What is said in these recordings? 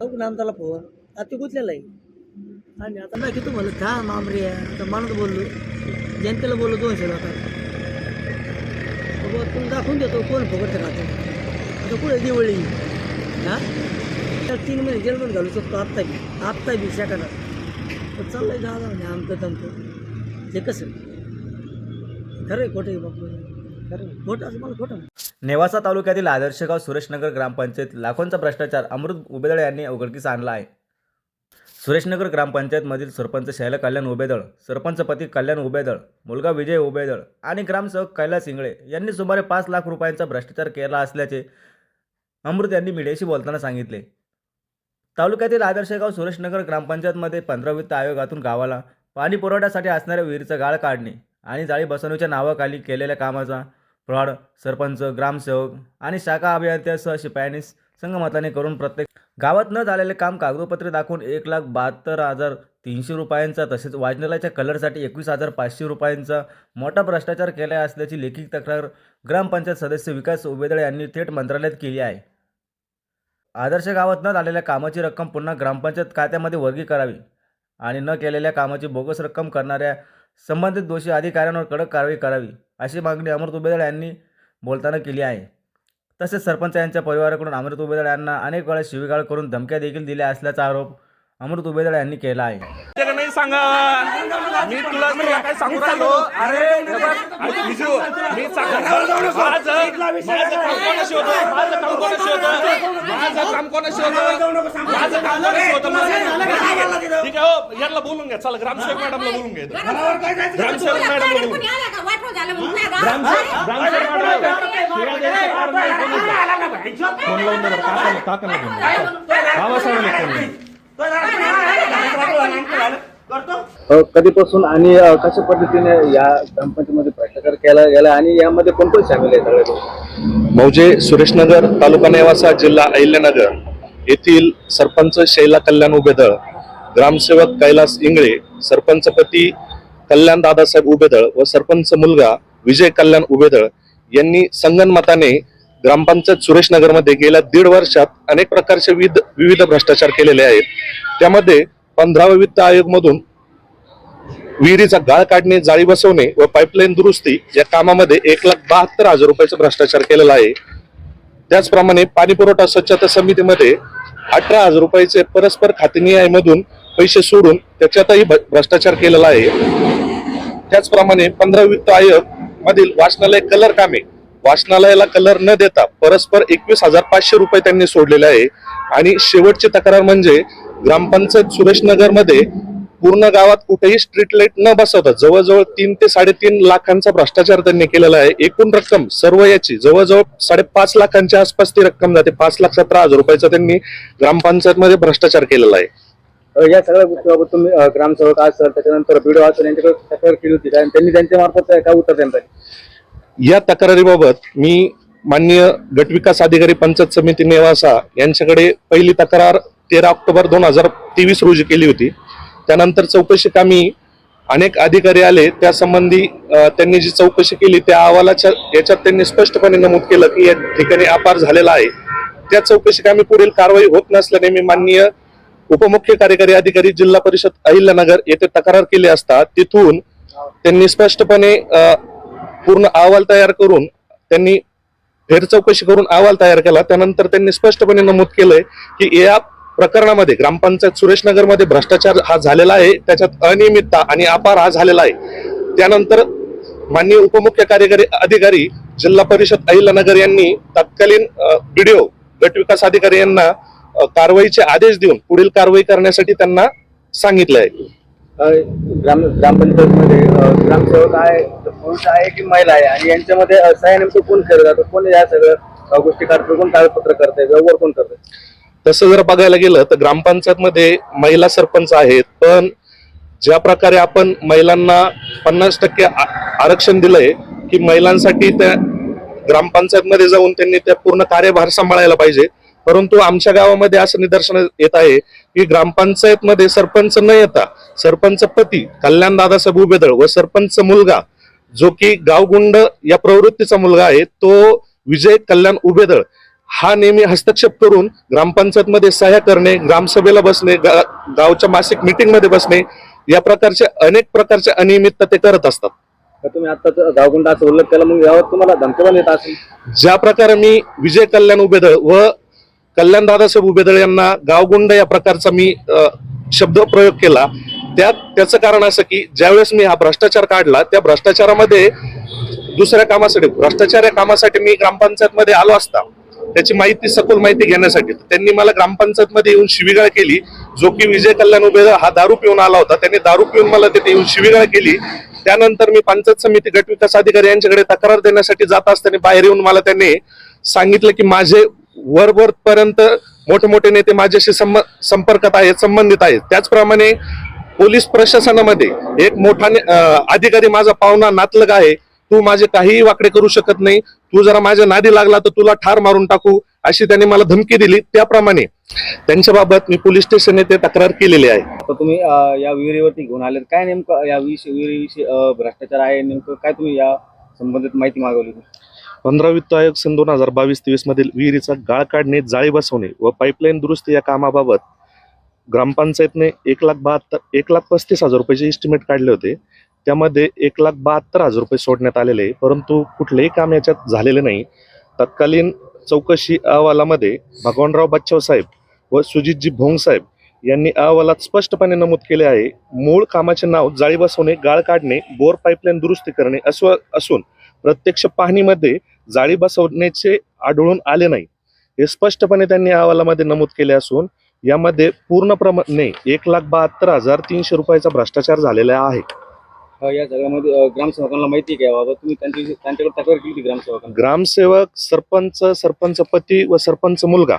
नामदाला phone. आता ते गुंतलेला आहे. आणि आता नाही की तुम्हाला था मामरे आहे आता माणूस बोललो. जनतेला बोललो दोनशे लोकांना बाबा तुम्ही दाखवून देतो कोण फुकटचं खातं. आता कुठे दिवाळी? हां? तर तीन महिने जेलमध्ये घालू शकतो आत्ता बी. आत्ता बी सेकंदात. पण चाललंय दादा म्हणजे आमचं तमचं ते कसं? खरं आहे खोटं आहे बापू खरं खोटं असं मला खोटं नेवासा तालुक्यातील आदर्शगाव सुरेशनगर ग्रामपंचायत लाखोंचा भ्रष्टाचार अमृत उबेदळ यांनी उघडकीस आणला आहे. सुरेशनगर ग्रामपंचायतमधील सरपंच शैल कल्याण उबेदळ सरपंच पती कल्याण उबेदळ मुलगा विजय उबेदळ आणि ग्रामसेवक कैलास इंगळे यांनी सुमारे पाच लाख रुपयांचा भ्रष्टाचार केला असल्याचे अमृत यांनी मीडियाशी बोलताना सांगितले. तालुक्यातील आदर्शगाव सुरेशनगर ग्रामपंचायतमध्ये पंधरा वित्त आयोगातून गावाला पाणी पुरवठ्यासाठी असणाऱ्या विहिरीचं गाळ काढणे आणि जाळी बसवण्याच्या नावाखाली केलेल्या कामाचा प्रौढ सरपंच ग्रामसेवक आणि शाखा अभियंत्यासह शिपायांनी संगमताने करून प्रत्येक गावात न झालेले काम कागदोपत्रे दाखवून एक लाख बहात्तर हजार तीनशे रुपयांचा तसेच वाजनालयाच्या कलरसाठी एकवीस हजार पाचशे रुपयांचा मोठा भ्रष्टाचार केला असल्याची लेखी तक्रार ग्रामपंचायत सदस्य विकास उबेदळे यांनी थेट मंत्रालयात केली आहे. आदर्श गावात न झालेल्या कामाची रक्कम पुन्हा ग्रामपंचायत खात्यामध्ये वर्गी करावी आणि न केलेल्या कामाची बोगस रक्कम करणाऱ्या संबंधित दोषी अधिकाऱ्यांवर कडक कारवाई करावी. अशी मागणी अमृत उबेदळ यांनी बोलताना केली आहे. तसेच सरपंच यांच्या परिवाराकडून अमृत उबेदळ यांना अनेक वेळा शिवीगाळ करून धमक्या देखील दिल्या असल्याचा आरोप अमृत उबेदळ यांनी केला आहे. त्याला नाही सांगा मी तुला तुला काय सांगू राहिलो अरे हे बिजू, मी सांगतो माझं माझं काम कोणाशी होतं माझं काम कोणाशी होतं माझं काम कोणाशी होतं माझं काम कोणाशी होतं माझं- ठीक आहे हो याला बोलून घ्या चला ग्रामसेवक मॅडमला बोलून घ्या. ग्रामसेवक मॅडम बोलून घ्या. फोन लावून दे बरं, काकाला काकाला फोन लावा. बाबासाहेबांना फोन कधीपासून आणि कशा पद्धतीने या ग्रामपंचायतीमध्ये भ्रष्टाचार केला गेला आणि यामध्ये कोण कोण सामील आहे सगळे? मौजे सुरेशनगर तालुका नेवासा जिल्हा अहिल्यानगर येथील सरपंच शैला कल्याण उबेदळ ग्रामसेवक कैलास इंगळे सरपंचपती कल्याण दादासाहेब उबेदळ व सरपंच मुलगा विजय कल्याण उबेदळ यांनी संगनमताने ग्रामपंचायत सुरेशनगरमध्ये गेल्या दीड वर्षात अनेक प्रकारचे विविध विविध भ्रष्टाचार केलेले आहेत त्यामध्ये पंधरावा वित्त आयोग मधून विहिरीचा गाळ काढणे जाळी बसवणे व पाईपलाईन दुरुस्ती या कामामध्ये एक लाख बहात्तर हजार रुपयाचा भ्रष्टाचार केलेला आहे. त्याचप्रमाणे पाणी पुरवठा स्वच्छता समितीमध्ये अठरा हजार रुपयाचे परस्पर खातेनिहायमधून पैसे सोडून त्याच्यातही भ्रष्टाचार केलेला आहे. त्याचप्रमाणे पंधरा वित्त आयोग मधील वाचनालय कलर कामे. वाचनालयाला कलर न देता परस्पर एकवीस हजार पाचशे रुपये त्यांनी सोडलेले आहे. आणि शेवटची तक्रार म्हणजे ग्रामपंचायत सुरेशनगरमध्ये पूर्ण गावात कुठेही स्ट्रीट लाइट न बसवता जवळजवळ तीन ते साडेतीन लाखांचा भ्रष्टाचार त्यांनी केलेला आहे. एकूण रक्कम सर्व याची जवळजवळ साडेपाच लाखांच्या आसपास ती रक्कम जाते. पाच लाख सतरा हजार रुपयाचा त्यांनी ग्रामपंचायत मध्ये भ्रष्टाचार केलेला आहे. या सगळ्या गोष्टीबाबत तुम्ही अ, ग्रामसेवक असेल त्याच्यानंतर बीडो असेल यांच्याकडे तक्रार केली होती. आणि त्यांनी त्यांच्या मार्फत काय उत्तर देण्यात आले? या तक्रारीबाबत मी माननीय गटविकास अधिकारी पंचायत समिती नेवासा यांच्याकडे पहिली तक्रार तेरा ऑक्टोबर दोन हजार तेवीस रोजी केली होती. त्यानंतर चौकशी कामी अनेक अधिकारी आले. त्यासंबंधी त्यांनी जी चौकशी केली त्या अहवालाच्या याच्यात त्यांनी स्पष्टपणे नमूद केलं की या ठिकाणी अपार झालेला आहे. त्या चौकशी कामी पुढील कारवाई होत नसल्याने मी माननीय उपमुख्य कार्यकारी अधिकारी जिल्हा परिषद अहिल्यानगर येथे तक्रार केली असता तिथून त्यांनी स्पष्टपणे पूर्ण अहवाल तयार करून त्यांनी फेर चौकशी करून अहवाल तयार केला. त्यानंतर त्यांनी स्पष्टपणे नमूद केलंय की या प्रकरणामध्ये ग्रामपंचायत सुरेशनगरमध्ये भ्रष्टाचार हा झालेला आहे त्याच्यात अनियमितता आणि अपार हा झालेला आहे. त्यानंतर माननीय उपमुख्य कार्यकारी अधिकारी जिल्हा परिषद अहिलानगर यांनी तत्कालीन बीडीओ गटविकास अधिकारी यांना कारवाईचे आदेश देऊन पुढील कारवाई करण्यासाठी त्यांना सांगितलं आहे. ग्राम ग्रामपंचायतमध्ये ग्रामसेवक आहे पुरुष आहे की महिला आहे? आणि यांच्यामध्ये अ, नेमकं कोण खेळ जातो कोण या सगळं गोष्टी काढतं कोण कागदपत्र करतंय? व्यवहार कोण करतंय? तसं जर बघायला गेलं तर ग्रामपंचायत मध्ये महिला सरपंच आहेत पण ज्या प्रकारे आपण महिलांना पन्नास टक्के आरक्षण दिलंय की महिलांसाठी त्या ग्रामपंचायत मध्ये जाऊन त्यांनी त्या पूर्ण कार्यभार सांभाळायला पाहिजे. परंतु आमच्या गावामध्ये असं निदर्शन येत आहे की ग्रामपंचायत मध्ये सरपंच न येता सरपंच पती कल्याण दादासाहेब उबेदळ व सरपंच मुलगा जो की गावगुंड या प्रवृत्तीचा मुलगा आहे तो विजय कल्याण उबेदळ हा नेहमी हस्तक्षेप करून ग्रामपंचायतमध्ये सह्या करणे ग्रामसभेला बसणे गा- गावच्या मासिक मीटिंगमध्ये बसणे या प्रकारचे अनेक प्रकारचे अनियमितता ते करत असतात. तर तुम्ही आता गावगुंड असं उल्लेख केला मग यावर तुम्हाला धमकी पण येत असेल. ज्या प्रकारे मी विजय कल्याण उबेदळ व कल्याण दादासाहेब उबेदळ यांना गावगुंड या प्रकारचा मी शब्द प्रयोग केला त्यात त्याचं कारण असं की ज्यावेळेस मी हा भ्रष्टाचार काढला त्या भ्रष्टाचारामध्ये दुसऱ्या कामासाठी भ्रष्टाचार या कामासाठी मी ग्रामपंचायत मध्ये आलो असता त्याची माहिती सखोल माहिती घेण्यासाठी. त्यांनी मला ग्रामपंचायत मध्ये येऊन शिविगाळ केली. जो की विजय कल्याण उबेदळ हा दारू पिऊन आला होता. त्यांनी दारू पिऊन मला तिथे येऊन शिविगाळ केली. त्यानंतर मी पंचायत समिती गटविकास अधिकारी यांच्याकडे तक्रार देण्यासाठी जात असताना बाहेर येऊन मला त्यांनी सांगितलं की माझे वर पर्यंत मोठे मोठे नेते माझ्याशी संपर्कात आहेत संबंधित आहेत. त्याचप्रमाणे पोलीस प्रशासनामध्ये एक मोठा ने- अधिकारी माझा पाहुणा नातलग आहे. तू माझे काहीही वाकडे करू शकत नाही. तू जरा माझ्या नादी लागला तर तुला ठार मारून टाकू अशी त्यांनी मला धमकी दिली. त्याप्रमाणे त्यांच्या बाबत मी पोलीस स्टेशन येथे तक्रार केलेली आहे. आता तुम्ही अं, या विहिरीवरती घेऊन आले काय नेमकं या विषयी विहिरीविषयी अं, भ्रष्टाचार आहे नेमकं? काय तुम्ही या संबंधित माहिती मागवली? पंधरा वित्त आयोग सन दोन हजार बावीस तेवीस मधील विहिरीचा गाळ काढणे जाळी बसवणे व पाईपलाईन दुरुस्ती या कामाबाबत ग्रामपंचायतने एक लाख बहात्तर एक लाख पस्तीस हजार रुपयाचे इस्टिमेट काढले होते. त्यामध्ये एक लाख बहात्तर हजार रुपये सोडण्यात आलेले आहे. परंतु कुठलेही काम याच्यात झालेले नाही. तत्कालीन चौकशी अहवालामध्ये भगवानराव बच्चाव साहेब व सुजितजी भोंग साहेब यांनी अहवालात स्पष्टपणे नमूद केले आहे मूळ कामाचे नाव जाळी बसवणे गाळ काढणे बोर पाईपलाईन दुरुस्ती करणे असं असून प्रत्यक्ष पाहणीमध्ये जाळी बसवण्याचे आढळून आले नाही. हे स्पष्टपणे त्यांनी अहवालामध्ये नमूद केले असून यामध्ये पूर्णप्रमाणे एक लाख बहात्तर हजार तीनशे रुपयाचा भ्रष्टाचार झालेला आहे. या सगळ्यामध्ये ग्रामसेवकांना माहिती आहे का याबाबत? तुम्ही त्यांची त्यांच्याकडे तक्रार केली होती ग्रामसेवकांना. ग्रामसेवक सरपंच सरपंच पती व सरपंच मुलगा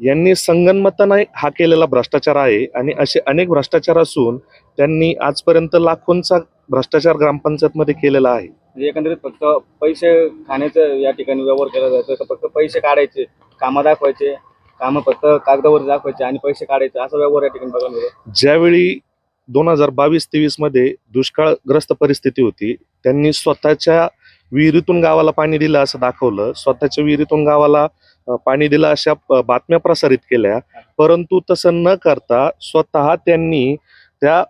यांनी संगनमताने हा केलेला भ्रष्टाचार आहे आणि असे अनेक भ्रष्टाचार असून त्यांनी आजपर्यंत लाखोंचा भ्रष्टाचार ग्रामपंचायतमध्ये केलेला आहे. म्हणजे एकंदरीत फक्त पैसे खाण्याचं या ठिकाणी व्यवहार केला जातो तर फक्त पैसे काढायचे कामं दाखवायचे कामं फक्त कागदावर दाखवायचे आणि पैसे काढायचे असा व्यवहार या ठिकाणी बघायला मिळतो. ज्यावेळी दोन हजार बावीस तेवीसमध्ये दुष्काळग्रस्त परिस्थिती होती. त्यांनी स्वतःच्या विहिरीतून गावाला पाणी दिलं असं दाखवलं. स्वतःच्या विहिरीतून गावाला पाणी दिलं अशा बातम्या प्रसारित केल्या. परंतु तसं न करता स्वतः त्यांनी त्या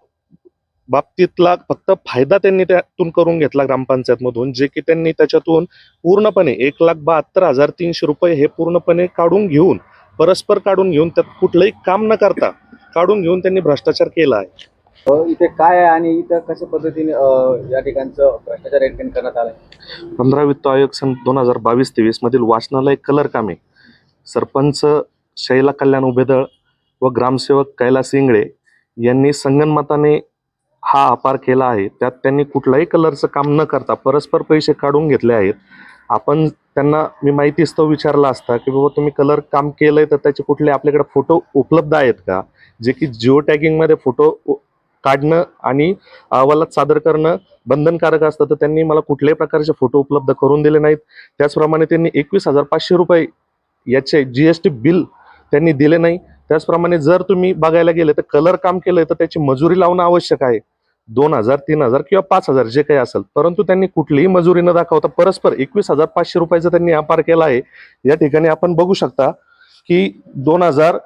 बाबतीतला फक्त फायदा त्यांनी त्यातून करून घेतला ग्रामपंचायतमधून जे की त्यांनी त्याच्यातून पूर्णपणे एक लाख बहात्तर हजार तीनशे रुपये हे पूर्णपणे काढून घेऊन परस्पर काढून घेऊन त्यात कुठलंही काम न करता काढून घेऊन त्यांनी भ्रष्टाचार केला आहे. इथे काय आहे आणि इथं कशा पद्धतीने या ठिकाणचं भ्रष्टाचार या करण्यात आलाय? पंधरा वित्त आयोग सन दोन हजार बावीस तेवीस मधील वाचनालय कलर कामे. सरपंच शैला कल्याण उभेदळ व ग्रामसेवक कैलास इंगळे यांनी संगनमताने हा अपार केला आहे. त्यात त्यांनी कुठलाही कलरचं काम न करता परस्पर पैसे काढून घेतले आहेत. आपण त्यांना मी माहितीस्तव विचारला असता की बाबा तुम्ही कलर काम केलंय तर त्याचे कुठले आपल्याकडे फोटो उपलब्ध आहेत का? जे की जिओ टॅगिंगमध्ये फोटो काढणं आणि अहवालात सादर करणं बंधनकारक असतं तर त्यांनी मला कुठल्याही प्रकारचे फोटो उपलब्ध करून दिले नाहीत. त्याचप्रमाणे त्यांनी एकवीस हजार पाचशे रुपये याचे जी एस टी बिल त्यांनी दिले नाही. त्याचप्रमाणे जर तुम्ही बघायला गेले तर कलर काम केलं तर त्याची मजुरी लावणं आवश्यक आहे. दोन हजार तीन हजार किंवा पाच हजार जे काही असेल. परंतु त्यांनी कुठलीही मजुरी न दाखवता परस्पर एकवीस हजार पाचशे रुपयाचा त्यांनी व्यापार केला आहे. या ठिकाणी आपण बघू शकता की दोन हजार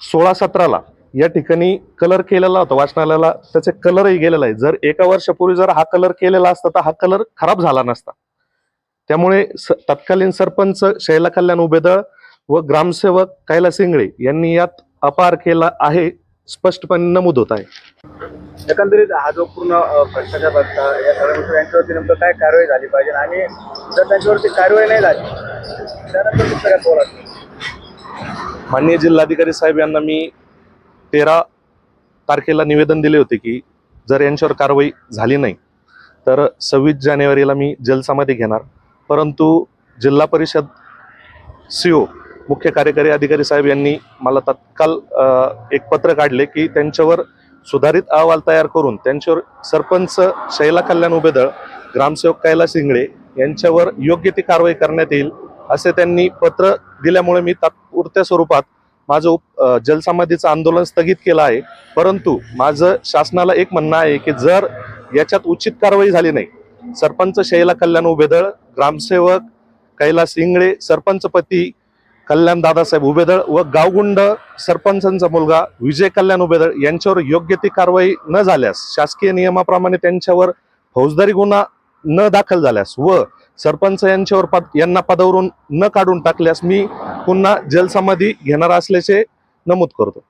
सोळा सतराला या ठिकाणी कलर केलेला होता वाचनालयाला त्याचे कलरही गेलेला आहे. जर एका वर्षापूर्वी जर हा कलर केलेला असता तर हा कलर खराब झाला नसता. त्यामुळे तत्कालीन सरपंच शैला कल्याण उबेदळ व ग्रामसेवक कैलास इंगळे यांनी यात अपार केला आहे स्पष्टपणे नमूद होत आहे. एकंदरीत हा जो पूर्ण भ्रष्टाचार बघता या सगळ्या गोष्टी यांच्यावरती नेमकं काय कारवाई झाली पाहिजे? आणि जर त्यांच्यावरती कारवाई नाही झाली त्यानंतर काय बोला माननीय जिल्हाधिकारी साहेब यांना मी तेरा तारखेला निवेदन दिले होते की जर यांच्यावर कारवाई झाली नाही तर सव्वीस जानेवारीला मी जलसामध्ये घेणार. परंतु जिल्हा परिषद सीओ मुख्य कार्यकारी अधिकारी साहेब यांनी मला तत्काल एक पत्र काढले की त्यांच्यावर सुधारित अहवाल तयार करून त्यांच्यावर सरपंच शैला कल्याण उभेदळ ग्रामसेवक कैलास इंगळे यांच्यावर योग्य ती कारवाई करण्यात येईल असे त्यांनी पत्र दिल्यामुळे मी तात्पुरत्या स्वरूपात माझं उप- जलसमाधीचं आंदोलन स्थगित केलं आहे. परंतु माझं शासनाला एक म्हणणं आहे की जर याच्यात उचित कारवाई झाली नाही सरपंच शैला कल्याण उभेदळ ग्रामसेवक कैलास इंगळे सरपंचपती कल्याण दादासाहेब उभेदळ व गावगुंड सरपंचांचा मुलगा विजय कल्याण उभेदळ यांच्यावर योग्य ती कारवाई न झाल्यास शासकीय नियमाप्रमाणे त्यांच्यावर फौजदारी गुन्हा न दाखल झाल्यास व सरपंच यांच्यावर पद यांना पदावरून न काढून टाकल्यास मी पुन्हा जलसमाधी घेणार असल्याचे नमूद करतो.